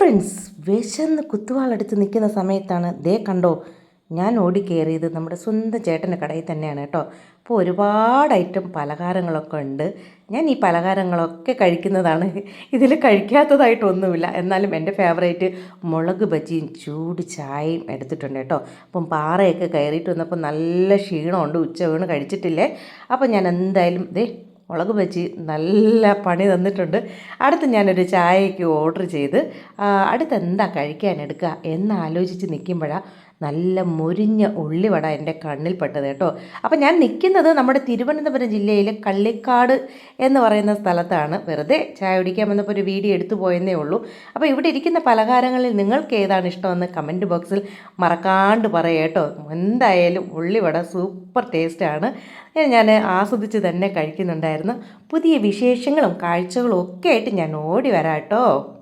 Friends വിശന്ന് കുത്തുവാളെടുത്ത് നിൽക്കുന്ന സമയത്താണ് ദേ കണ്ടോ ഞാൻ ഓടിക്കയറിയത് നമ്മുടെ സ്വന്തം ചേട്ടന്റെ കടയിൽ തന്നെയാണ് കേട്ടോ. അപ്പോൾ ഒരുപാട് ഐറ്റം പലഹാരങ്ങളൊക്കെ ഉണ്ട്. ഞാൻ ഈ പലഹാരങ്ങളൊക്കെ കഴിക്കുന്നതാണ്. ഇതിൽ കഴിക്കാത്തതായിട്ടൊന്നുമില്ല. എന്നാലും എന്റെ ഫേവറേറ്റ് മുളക് ബജിയും ചൂട് ചായയും എടുത്തിട്ടുണ്ട് കേട്ടോ. അപ്പം പാറയൊക്കെ കയറിയിട്ട് വന്നപ്പോൾ നല്ല ക്ഷീണമുണ്ട് ഉച്ച വീണ് കഴിച്ചിട്ടില്ലേ. അപ്പം ഞാൻ എന്തായാലും ദേ മുളക് ബജി നല്ല പണി തന്നിട്ടുണ്ട്. അടുത്ത് ഞാനൊരു ചായയ്ക്ക് ഓർഡർ ചെയ്ത് അടുത്ത് എന്താ കഴിക്കാൻ എടുക്കുക എന്നാലോചിച്ച് നിൽക്കുമ്പോഴാണ് നല്ല മുരിഞ്ഞ ഉള്ളിവട എന്റെ കണ്ണിൽ പെട്ടത് കേട്ടോ. അപ്പം ഞാൻ നിൽക്കുന്നത് നമ്മുടെ തിരുവനന്തപുരം ജില്ലയിലെ കള്ളിക്കാട് എന്ന് പറയുന്ന സ്ഥലത്താണ്. വെറുതെ ചായ കുടിക്കാൻ വന്നപ്പോൾ ഒരു വീഡിയോ എടുത്തു പോയെന്നേ ഉള്ളൂ. അപ്പോൾ ഇവിടെ ഇരിക്കുന്ന പലഹാരങ്ങളിൽ നിങ്ങൾക്ക് ഏതാണ് ഇഷ്ടമെന്ന് കമന്റ് ബോക്സിൽ മറക്കാണ്ട് പറയാം കേട്ടോ. എന്തായാലും ഉള്ളിവട സൂപ്പർ ടേസ്റ്റാണ്. ഞാൻ ആസ്വദിച്ച് തന്നെ കഴിക്കുന്നുണ്ടായിരുന്നു. പുതിയ വിശേഷങ്ങളും കാഴ്ചകളും ഒക്കെ ആയിട്ട് ഞാൻ ഓടി വരാം കേട്ടോ.